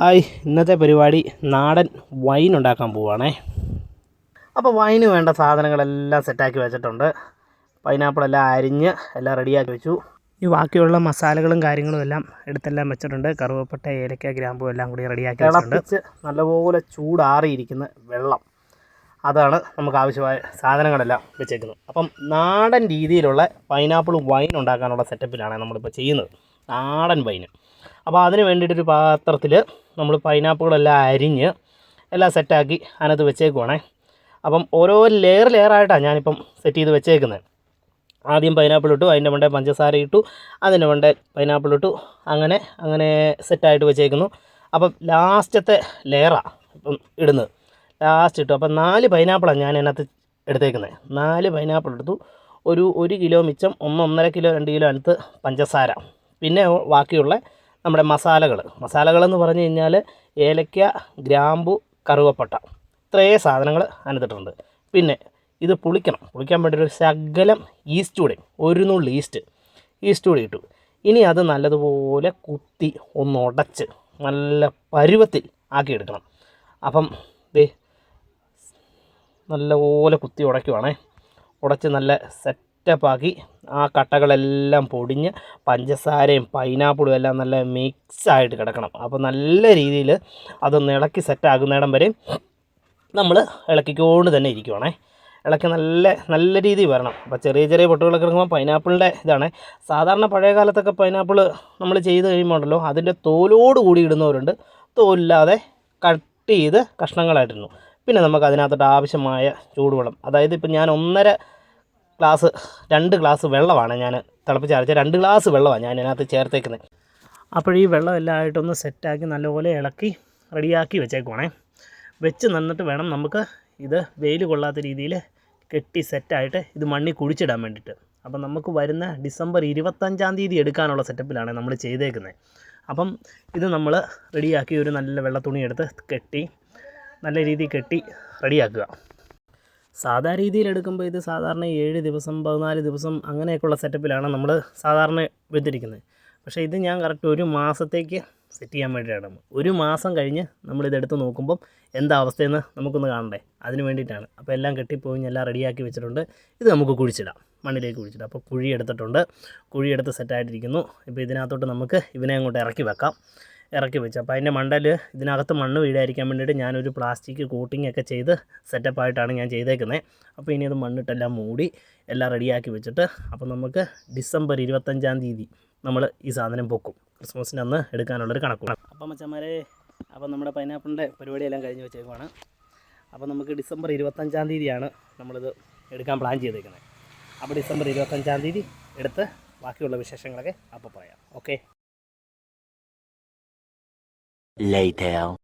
Hi ഇന്നത്തെ പരിപാടി നാടൻ വൈൻ ഉണ്ടാക്കാൻ പോവുകയാണേ അപ്പോൾ വൈന് വേണ്ട സാധനങ്ങളെല്ലാം സെറ്റാക്കി വെച്ചിട്ടുണ്ട്. പൈനാപ്പിൾ എല്ലാം അരിഞ്ഞ് എല്ലാം റെഡിയാക്കി വെച്ചു. ഈ ബാക്കിയുള്ള മസാലകളും കാര്യങ്ങളും എല്ലാം എടുത്തെല്ലാം വെച്ചിട്ടുണ്ട്. കറുവപ്പട്ട ഏലക്ക ഗ്രാമ്പു എല്ലാം കൂടി റെഡിയാക്കി വെച്ചിട്ടുണ്ട്. നല്ലപോലെ ചൂടാറിയിരിക്കുന്ന വെള്ളം. അതാണ് നമുക്ക് ആവശ്യമായ സാധനങ്ങളെല്ലാം വെച്ചേക്കുന്നത്. അപ്പം നാടൻ രീതിയിലുള്ള പൈനാപ്പിൾ വൈൻ ഉണ്ടാക്കാനുള്ള സെറ്റപ്പിലാണ് നമ്മളിപ്പോൾ ചെയ്യുന്നത്. നാടൻ പൈന്. അപ്പോൾ അതിന് വേണ്ടിയിട്ടൊരു പാത്രത്തിൽ നമ്മൾ പൈനാപ്പിളെല്ലാം അരിഞ്ഞ് എല്ലാം സെറ്റാക്കി അതിനകത്ത് വെച്ചേക്കുവാണേ. അപ്പം ഓരോ ലെയർ ലെയറായിട്ടാണ് ഞാനിപ്പം സെറ്റ് ചെയ്ത് വെച്ചേക്കുന്നത്. ആദ്യം പൈനാപ്പിൾ ഇട്ടു അതിന്റെ മണ്ടേ പഞ്ചസാര ഇട്ടു അതിന്റെ മണ്ടേ പൈനാപ്പിൾ ഇട്ടു അങ്ങനെ അങ്ങനെ സെറ്റായിട്ട് വെച്ചേക്കുന്നു. അപ്പം ലാസ്റ്റത്തെ ലെയറാണ് ഇപ്പം ഇടുന്നത്. ലാസ്റ്റ് ഇട്ടു. അപ്പം നാല് പൈനാപ്പിളാണ് ഞാൻ അതിനകത്ത് എടുത്തേക്കുന്നത്. നാല് പൈനാപ്പിൾ എടുത്തു. ഒരു ഒരു കിലോ മിച്ചം ഒന്ന് ഒന്നര കിലോ രണ്ട് കിലോ അടുത്ത് പഞ്ചസാര. പിന്നെ ബാക്കിയുള്ള നമ്മുടെ മസാലകൾ. മസാലകളെന്ന് പറഞ്ഞു കഴിഞ്ഞാൽ ഏലക്ക ഗ്രാമ്പു കറുവപ്പട്ട. ഇത്രയും സാധനങ്ങൾ അതിനകത്തിട്ടുണ്ട്. പിന്നെ ഇത് പുളിക്കണം. പുളിക്കാൻ വേണ്ടി ഒരു ശകലം ഈസ്റ്റ് കൂടെ ഒരു നുള്ളി ഈസ്റ്റ് ഈസ്റ്റ് കൂടി ഇട്ടു. ഇനി അത് നല്ലതുപോലെ കുത്തി ഒന്ന് ഉടച്ച് നല്ല പരുവത്തിൽ ആക്കിയെടുക്കണം. അപ്പം ദേ നല്ലപോലെ കുത്തി ഉടയ്ക്കുവാണേ. ഉടച്ച് നല്ല സെറ്റപ്പാക്കി ആ കട്ടകളെല്ലാം പൊടിഞ്ഞ് പഞ്ചസാരയും പൈനാപ്പിളും എല്ലാം നല്ല മിക്സായിട്ട് കിടക്കണം. അപ്പോൾ നല്ല രീതിയിൽ അതൊന്ന് ഇളക്കി സെറ്റാകുന്നിടം വരെ നമ്മൾ ഇളക്കിക്കൊണ്ട് തന്നെ ഇരിക്കുവാണേ. ഇളക്കി നല്ല നല്ല രീതിയിൽ വരണം. അപ്പോൾ ചെറിയ ചെറിയ പൊട്ടുകളൊക്കെ ഇറങ്ങുമ്പോൾ പൈനാപ്പിളിന്റെ ഇതാണ്. സാധാരണ പഴയ കാലത്തൊക്കെ പൈനാപ്പിൾ നമ്മൾ ചെയ്ത് കഴിയുമ്പോൾ ഉണ്ടല്ലോ അതിന്റെ തോലോട് കൂടി ഇടുന്നവരുണ്ട്. തോലില്ലാതെ കട്ട് ചെയ്ത് കഷ്ണങ്ങളായിട്ടിരുന്നു പിന്നെ നമുക്ക് അതിനകത്തോട്ട് ആവശ്യമായ ചൂടുവെള്ളം അതായത് ഇപ്പം ഞാൻ ഒന്നര ഗ്ലാസ് രണ്ട് ഗ്ലാസ് വെള്ളമാണ് ഞാൻ തിളപ്പിച്ചരച്ച രണ്ട് ഗ്ലാസ് വെള്ളമാണ് ഞാൻ ഇതിനകത്ത് ചേർത്തേക്കുന്നത്. അപ്പോൾ ഈ വെള്ളം എല്ലാം ആയിട്ടൊന്ന് സെറ്റാക്കി നല്ലപോലെ ഇളക്കി റെഡിയാക്കി വെച്ചേക്കുവാണേ. വെച്ച് നിന്നിട്ട് വേണം നമുക്ക് ഇത് വെയിൽ കൊള്ളാത്ത രീതിയിൽ കെട്ടി സെറ്റായിട്ട് ഇത് മണ്ണി കുഴിച്ചിടാൻ വേണ്ടിയിട്ട്. അപ്പം നമുക്ക് വരുന്ന ഡിസംബർ ഇരുപത്തഞ്ചാം തീയതി എടുക്കാനുള്ള സെറ്റപ്പിലാണ് നമ്മൾ ചെയ്തേക്കുന്നത്. അപ്പം ഇത് നമ്മൾ റെഡിയാക്കി ഒരു നല്ല വെള്ള തുണി എടുത്ത് കെട്ടി നല്ല രീതിയിൽ കെട്ടി റെഡിയാക്കുക. സാധാ രീതിയിൽ എടുക്കുമ്പോൾ ഇത് സാധാരണ ഏഴ് ദിവസം പതിനാല് ദിവസം അങ്ങനെയൊക്കെയുള്ള സെറ്റപ്പിലാണ് നമ്മൾ സാധാരണ വെച്ചിരിക്കുന്നത്. പക്ഷേ ഇത് ഞാൻ കറക്റ്റ് ഒരു മാസത്തേക്ക് സെറ്റ് ചെയ്യാൻ വേണ്ടിയിട്ടാണ്. ഒരു മാസം കഴിഞ്ഞ് നമ്മളിതെടുത്ത് നോക്കുമ്പം എന്താ അവസ്ഥയെന്ന് നമുക്കൊന്ന് കാണണ്ടേ? അതിന് വേണ്ടിയിട്ടാണ്. അപ്പോൾ എല്ലാം കെട്ടിപ്പോയി എല്ലാം റെഡിയാക്കി വെച്ചിട്ടുണ്ട്. ഇത് നമുക്ക് കുഴിച്ചിടാം. മണ്ണിലേക്ക് കുഴിച്ചിടാം. അപ്പോൾ കുഴി എടുത്തിട്ടുണ്ട്. കുഴി സെറ്റായിട്ടിരിക്കുന്നു ഇപ്പോൾ ഇതിനകത്തോട്ട് നമുക്ക് ഇവനെ അങ്ങോട്ട് ഇറക്കി വെക്കാം. ഇറക്കി വെച്ചു. അപ്പോൾ അതിന്റെ മണ്ടൽ ഇതിനകത്ത് മണ്ണ് വീടായിരിക്കാൻ വേണ്ടിയിട്ട് ഞാനൊരു പ്ലാസ്റ്റിക് കോട്ടിംഗ് ഒക്കെ ചെയ്ത് സെറ്റപ്പായിട്ടാണ് ഞാൻ ചെയ്തേക്കുന്നത്. അപ്പോൾ ഇനി അത് മണ്ണിട്ടെല്ലാം മൂടി എല്ലാം റെഡിയാക്കി വെച്ചിട്ട് അപ്പോൾ നമുക്ക് ഡിസംബർ ഇരുപത്തഞ്ചാം തീയതി നമ്മൾ ഈ സാധനം പൊക്കും. ക്രിസ്മസിന് അന്ന് എടുക്കാനുള്ളൊരു കണക്കാണ് അപ്പം മച്ചന്മാരെ അപ്പം നമ്മുടെ പൈനാപ്പിളിന്റെ പരിപാടിയെല്ലാം കഴിഞ്ഞ് വെച്ചേക്കുവാണ്. അപ്പോൾ നമുക്ക് ഡിസംബർ ഇരുപത്തഞ്ചാം തീയതിയാണ് നമ്മളിത് എടുക്കാൻ പ്ലാൻ ചെയ്തേക്കുന്നത്. അപ്പോൾ ഡിസംബർ ഇരുപത്തഞ്ചാം തീയതി എടുത്ത് ബാക്കിയുള്ള വിശേഷങ്ങളൊക്കെ അപ്പോൾ പറയാം. Okay Later.